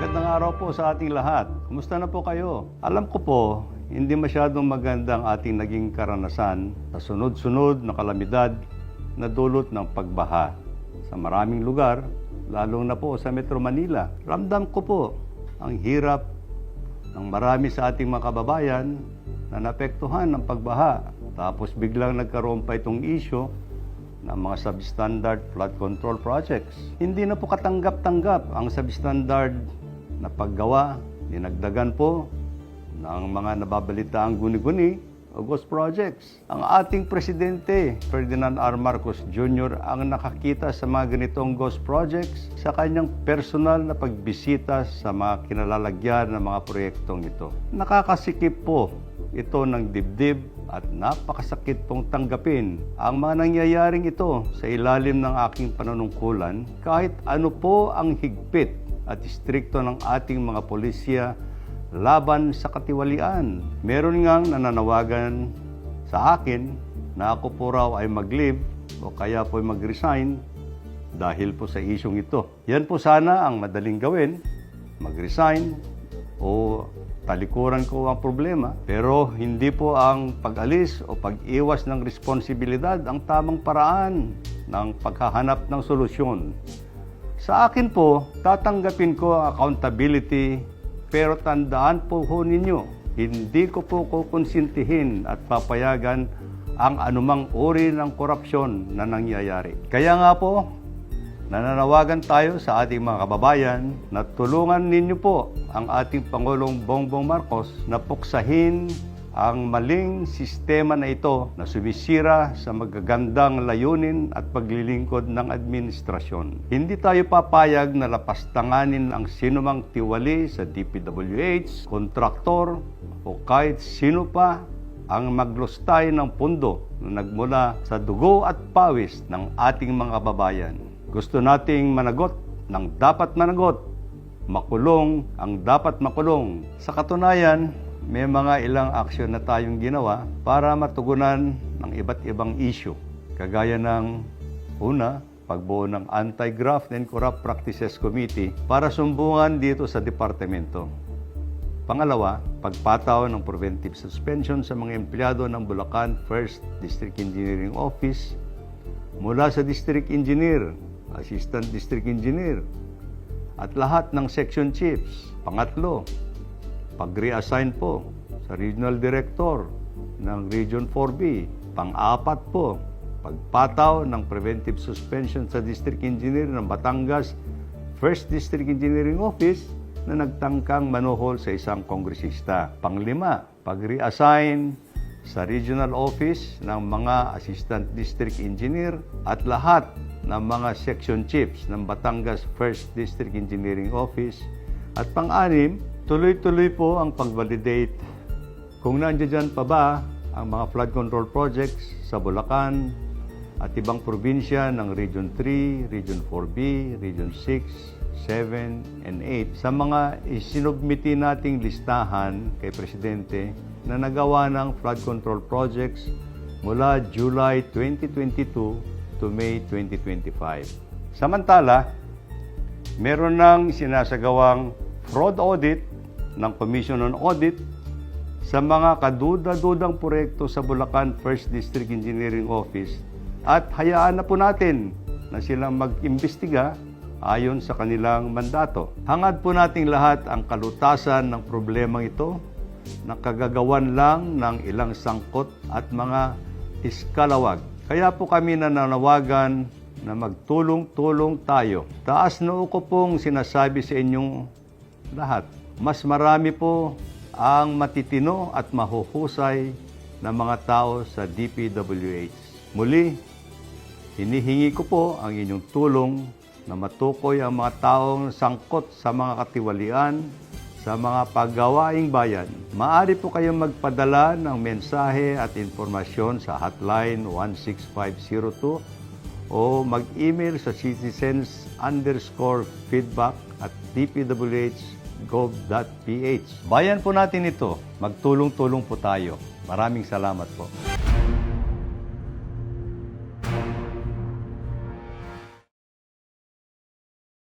Magandang araw po sa ating lahat. Kumusta na po kayo? Alam ko po, hindi masyadong magandang ating naging karanasan sa sunod-sunod na kalamidad na dulot ng pagbaha sa maraming lugar, lalo na po sa Metro Manila. Ramdam ko po ang hirap ng marami sa ating mga kababayan na naapektuhan ng pagbaha. Tapos biglang nagkaroon pa itong issue ng mga substandard flood control projects. Hindi na po katanggap-tanggap ang substandard na paggawa, dinagdagan po ng mga nababalitaang guni-guni o ghost projects. Ang ating presidente, Ferdinand R. Marcos Jr., ang nakakita sa mga ganitong ghost projects sa kanyang personal na pagbisita sa mga kinalalagyan ng mga proyektong ito. Nakakasikip po ito ng dibdib at napakasakit pong tanggapin ang mga nangyayaring ito sa ilalim ng aking panunungkulan kahit ano po ang higpit at istrikto ng ating mga pulisya laban sa katiwalian. Meron ngang nananawagan sa akin na ako po raw ay mag-leave o kaya po ay mag-resign dahil po sa isyong ito. Yan po sana ang madaling gawin, mag-resign o talikuran ko ang problema. Pero hindi po ang pag-alis o pag-iwas ng responsibilidad ang tamang paraan ng paghahanap ng solusyon. Sa akin po, tatanggapin ko ang accountability pero tandaan po ho ninyo, hindi ko po kukonsintihin at papayagan ang anumang uri ng korupsyon na nangyayari. Kaya nga po, nananawagan tayo sa ating mga kababayan na tulungan ninyo po ang ating Pangulong Bongbong Marcos na puksahin ang maling sistema na ito na sumisira sa magagandang layunin at paglilingkod ng administrasyon. Hindi tayo papayag na lapastanganin ang sinumang tiwali sa DPWH, kontraktor o kahit sino pa ang maglustay ng pundo na nagmula sa dugo at pawis ng ating mga kababayan. Gusto nating managot ng dapat managot, makulong ang dapat makulong. Sa katunayan, may mga ilang aksyon na tayong ginawa para matugunan ng iba't ibang issue. Kagaya ng una, pagbuo ng Anti-Graft and Corrupt Practices Committee para sumbungan dito sa departamento. Pangalawa, pagpataw ng preventive suspension sa mga empleyado ng Bulacan First District Engineering Office mula sa District Engineer, Assistant District Engineer, at lahat ng section chiefs. Pangatlo, pag-reassign po sa Regional Director ng Region 4B. Pang-apat po, pagpataw ng preventive suspension sa District Engineer ng Batangas First District Engineering Office na nagtangkang manuhol sa isang kongresista. Panglima, pag-reassign sa regional office ng mga assistant district engineer at lahat ng mga section chiefs ng Batangas First District Engineering Office. At pang-anim, tuloy-tuloy po ang pag-validate kung nandiyan pa ba ang mga flood control projects sa Bulacan at ibang probinsya ng Region 3, Region 4B, Region 6, 7, and 8 sa mga isinubmiti nating listahan kay Presidente na nagawa ng flood control projects mula July 2022 to May 2025. Samantala, meron ng sinasagawang fraud audit ng Commission on Audit sa mga kaduda-dudang proyekto sa Bulacan First District Engineering Office at hayaan na po natin na silang mag-imbestiga ayon sa kanilang mandato. Hangad po nating lahat ang kalutasan ng problemang ito na kagagawan lang ng ilang sangkot at mga iskalawag. Kaya po kami nananawagan na magtulong-tulong tayo. Taas noo ko pong sinasabi sa inyong lahat. Mas marami po ang matitino at mahuhusay na mga tao sa DPWH. Muli, hinihingi ko po ang inyong tulong na matukoy ang mga taong sangkot sa mga katiwalian sa mga paggawaing bayan. Maaari po kayong magpadala ng mensahe at informasyon sa hotline 16502 o mag-email sa citizens underscore feedback at dpwh.gov.ph. Bayan po natin ito. Magtulong-tulong po tayo. Maraming salamat po.